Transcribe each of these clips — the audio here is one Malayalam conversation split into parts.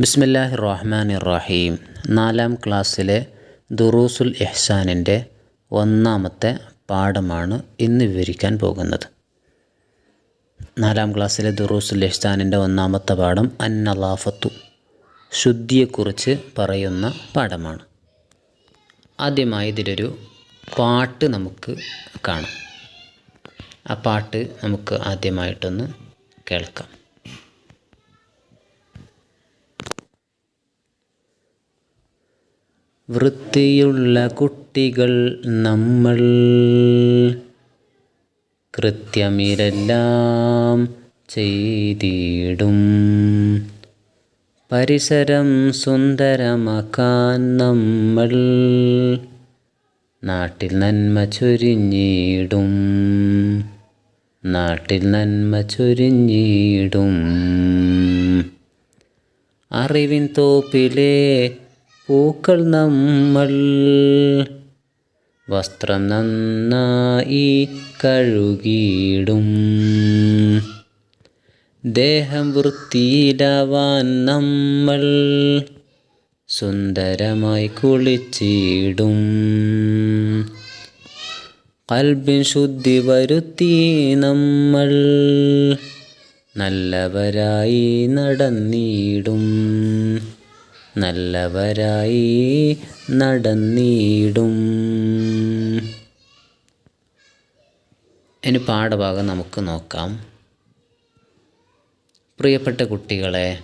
ബിസ്മില്ലാഹി റഹ്മാൻ ഇറാഹീം നാലാം ക്ലാസ്സിലെ ദുറൂസുൽ ഇഹ്സാനിന്റെ ഒന്നാമത്തെ പാഠമാണ് ഇന്ന് വിവരിക്കാൻ പോകുന്നത്. നാലാം ക്ലാസ്സിലെ ദുറൂസുൽ ഇഹ്സാനിന്റെ ഒന്നാമത്തെ പാഠം അന്നലാഫത്തു ശുദ്ധിയെക്കുറിച്ച് പറയുന്ന പാഠമാണ്. ആദ്യമായി ഇതിലൊരു പാട്ട് നമുക്ക് കാണാം. ആ പാട്ട് നമുക്ക് ആദ്യമായിട്ടൊന്ന് കേൾക്കാം. വൃത്തിയുള്ള കുട്ടികൾ നമ്മൾ. കൃത്യമിരെല്ലാം ചെയ്തിടും. പരിസരം സുന്ദരമാക്കാൻ നമ്മൾ നാട്ടിൽ നന്മ ചൊരിഞ്ഞിടും. നാട്ടിൽ നന്മ ചൊരിഞ്ഞിടും. അറിവിൻ തോപ്പിലെ പൂക്കൾ നമ്മൾ വസ്ത്രം നന്നായി കഴുകിയിടും. ദേഹം വൃത്തിയിലാവാൻ നമ്മൾ സുന്ദരമായി കുളിച്ചിടും. കൽബിൻ ശുദ്ധി വരുത്തി നമ്മൾ നല്ലവരായി നടന്നിടും. നല്ലവരായി നടന്നിടും. ഇനി പാഠഭാഗം നമുക്ക് നോക്കാം. പ്രിയപ്പെട്ട കുട്ടികളെ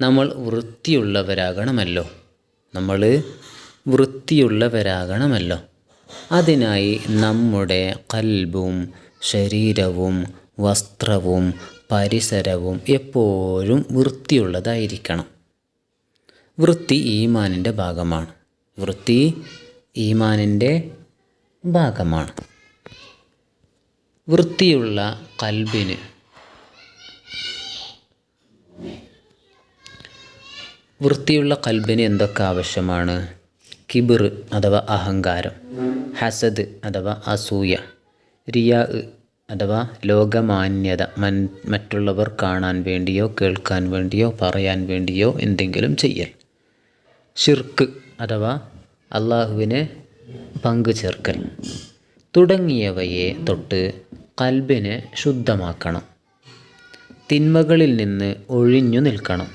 നമ്മൾ വൃത്തിയുള്ളവരാകണമല്ലോ. നമ്മൾ വൃത്തിയുള്ളവരാകണമല്ലോ. അതിനായി നമ്മുടെ കൽബും ശരീരവും വസ്ത്രവും പരിസരവും എപ്പോഴും വൃത്തിയുള്ളതായിരിക്കണം. വൃത്തി ഈമാനിന്റെ ഭാഗമാണ്. വൃത്തി ഈമാനിന്റെ ഭാഗമാണ്. വൃത്തിയുള്ള കൽബിന് വൃത്തിയുള്ള കൽബിന് എന്തൊക്കെ ആവശ്യമാണ്? കിബിർ അഥവാ അഹങ്കാരം ഹസദ് അഥവാ അസൂയ റിയാ അഥവാ ലോകമാന്യത മൻ മറ്റുള്ളവർ കാണാൻ വേണ്ടിയോ കേൾക്കാൻ വേണ്ടിയോ പറയാൻ വേണ്ടിയോ എന്തെങ്കിലും ചെയ്യൽ. ഷിർക്ക് അഥവാ അള്ളാഹുവിന് പങ്കു ചേർക്കൽ. തുടങ്ങിയവയെ തൊട്ട് കൽബിനെ ശുദ്ധമാക്കണം. തിന്മകളിൽ നിന്ന് ഒഴിഞ്ഞു നിൽക്കണം.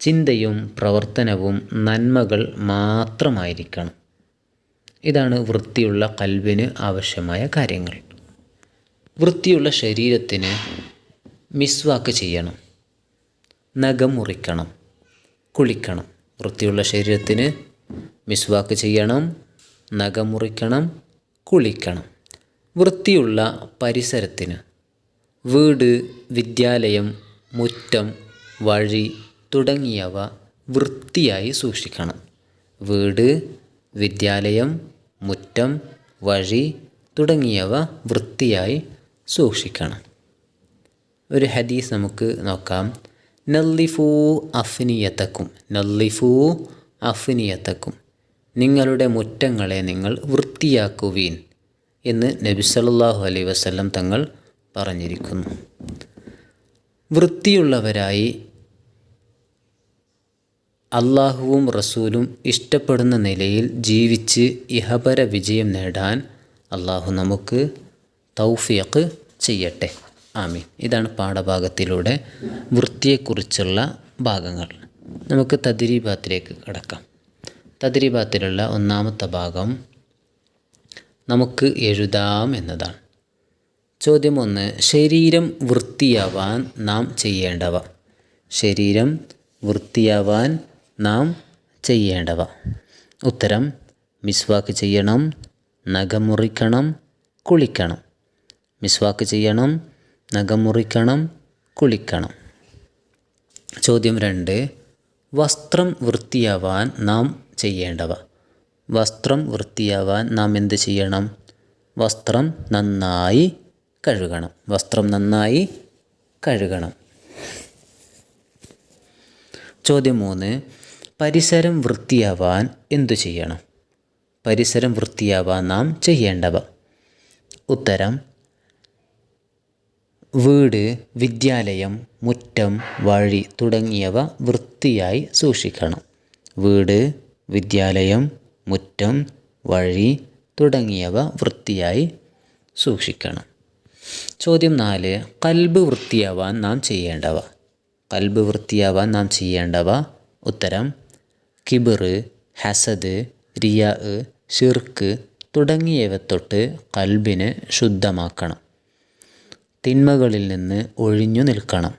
ചിന്തയും പ്രവർത്തനവും നന്മകൾ മാത്രമായിരിക്കണം. ഇതാണ് വൃത്തിയുള്ള കൽബിന് ആവശ്യമായ കാര്യങ്ങൾ. വൃത്തിയുള്ള ശരീരത്തിന് മിസ്വാക്ക് ചെയ്യണം. നഖം മുറിക്കണം. കുളിക്കണം. വൃത്തിയുള്ള ശരീരത്തിന് മിസ്വാക്ക് ചെയ്യണം നഖമുറിക്കണം കുളിക്കണം. വൃത്തിയുള്ള പരിസരത്തിന് വീട് വിദ്യാലയം മുറ്റം വഴി തുടങ്ങിയവ വൃത്തിയായി സൂക്ഷിക്കണം. വീട് വിദ്യാലയം മുറ്റം വഴി തുടങ്ങിയവ വൃത്തിയായി സൂക്ഷിക്കണം. ഒരു ഹദീസ് നമുക്ക് നോക്കാം. നല്ലിഫൂ അഫ്നിയത്തക്കും നല്ലിഫൂ അഫ്നിയത്തക്കും നിങ്ങളുടെ മുറ്റങ്ങളെ നിങ്ങൾ വൃത്തിയാക്കുവീൻ എന്ന് നബി സല്ലാഹു അലൈ വസല്ലം തങ്ങൾ പറഞ്ഞിരിക്കുന്നു. വൃത്തിയുള്ളവരായി അള്ളാഹുവും റസൂലും ഇഷ്ടപ്പെടുന്ന നിലയിൽ ജീവിച്ച് ഇഹപര വിജയം നേടാൻ അള്ളാഹു നമുക്ക് തൗഫിയക്ക് ചെയ്യട്ടെ. ആമീൻ ഇതാണ് പാഠഭാഗത്തിലൂടെ വൃത്തിയെക്കുറിച്ചുള്ള ഭാഗങ്ങൾ. നമുക്ക് തദ്രീബാത്തിലേക്ക് കടക്കാം. തദ്രീബാത്തിലുള്ള ഒന്നാമത്തെ ഭാഗം നമുക്ക് എഴുതാം എന്നതാണ്. ചോദ്യം ഒന്ന് ശരീരം വൃത്തിയാവാൻ നാം ചെയ്യേണ്ടവ. ശരീരം വൃത്തിയാവാൻ നാം ചെയ്യേണ്ടവ. ഉത്തരം മിസ്വാക്ക് ചെയ്യണം നഖമുറിക്കണം കുളിക്കണം. മിസ്വാക്ക് ചെയ്യണം നഖം മുറിക്കണം കുളിക്കണം. ചോദ്യം രണ്ട്. വസ്ത്രം വൃത്തിയാവാൻ നാം ചെയ്യേണ്ടവ. വസ്ത്രം വൃത്തിയാവാൻ നാം എന്ത് ചെയ്യണം? വസ്ത്രം നന്നായി കഴുകണം. വസ്ത്രം നന്നായി കഴുകണം. ചോദ്യം മൂന്ന്. പരിസരം വൃത്തിയാവാൻ എന്തു ചെയ്യണം? പരിസരം വൃത്തിയാവാൻ നാം ചെയ്യേണ്ടവ. ഉത്തരം വീട് വിദ്യാലയം മുറ്റം വഴി തുടങ്ങിയവ വൃത്തിയായി സൂക്ഷിക്കണം. വീട് വിദ്യാലയം മുറ്റം വഴി തുടങ്ങിയവ വൃത്തിയായി സൂക്ഷിക്കണം. ചോദ്യം നാല് കൽബ് വൃത്തിയാവാൻ നാം ചെയ്യേണ്ടവ? കൽബ് വൃത്തിയാവാൻ നാം ചെയ്യേണ്ടവ? ഉത്തരം കിബിർ ഹസദ് റിയ ഷിർക്ക് തുടങ്ങിയവ തൊട്ട് കൽബിനെ ശുദ്ധമാക്കണം. തിന്മകളിൽ നിന്ന് ഒഴിഞ്ഞു നിൽക്കണം.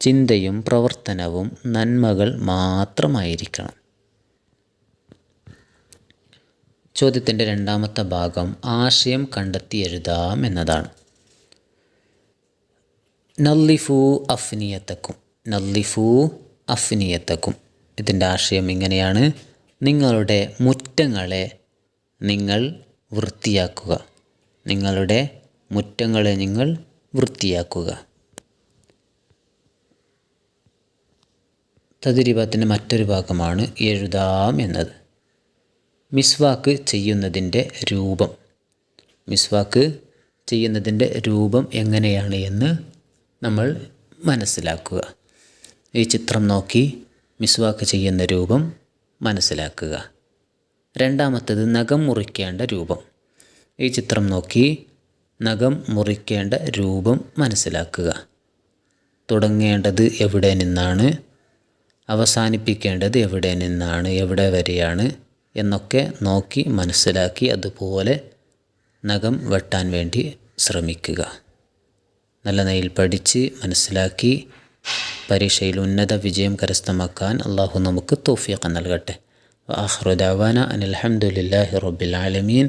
ചിന്തയും പ്രവർത്തനവും നന്മകൾ മാത്രമായിരിക്കണം. ചോദ്യത്തിന്റെ രണ്ടാമത്തെ ഭാഗം ആശയം കണ്ടെത്തി എഴുതാം എന്നതാണ്. നല്ലിഫു അഫ്നിയത്തക്കും നല്ലിഫു അഫ്നിയത്തക്കും. ഇതിന്റെ ആശയം ഇങ്ങനെയാണ്. നിങ്ങളുടെ മുറ്റങ്ങളെ നിങ്ങൾ വൃത്തിയാക്കുക. നിങ്ങളുടെ മുറ്റങ്ങളെ നിങ്ങൾ വൃത്തിയാക്കുക. തതിരിപത്തിന്റെ മറ്റൊരു ഭാഗമാണ് എഴുതാം എന്നത്. മിസ്വാക്ക് ചെയ്യുന്നതിന്റെ രൂപം. മിസ്വാക്ക് ചെയ്യുന്നതിന്റെ രൂപം എങ്ങനെയാണ് എന്ന് നമ്മൾ മനസ്സിലാക്കുക. ഈ ചിത്രം നോക്കി മിസ്വാക്ക് ചെയ്യുന്ന രൂപം മനസ്സിലാക്കുക. രണ്ടാമത്തത് നഖം മുറിക്കേണ്ട രൂപം. ഈ ചിത്രം നോക്കി നഖം മുറിക്കേണ്ട രൂപം മനസ്സിലാക്കുക. തുടങ്ങേണ്ടത് എവിടെ നിന്നാണ്? അവസാനിപ്പിക്കേണ്ടത് എവിടെ നിന്നാണ്? എവിടെ വരെയാണ്? എന്നൊക്കെ നോക്കി മനസ്സിലാക്കി അതുപോലെ നഖം വെട്ടാൻ വേണ്ടി ശ്രമിക്കുക. നല്ല നിലയിൽ പഠിച്ച് മനസ്സിലാക്കി പരീക്ഷയിൽ ഉന്നത വിജയം കരസ്ഥമാക്കാൻ അള്ളാഹു നമുക്ക് തോഫിയൊക്കെ നൽകട്ടെ. ആഹ്റുദാവാന അനിൽഹമുല്ലാഹി റബ്ബിൽ ആലമീൻ.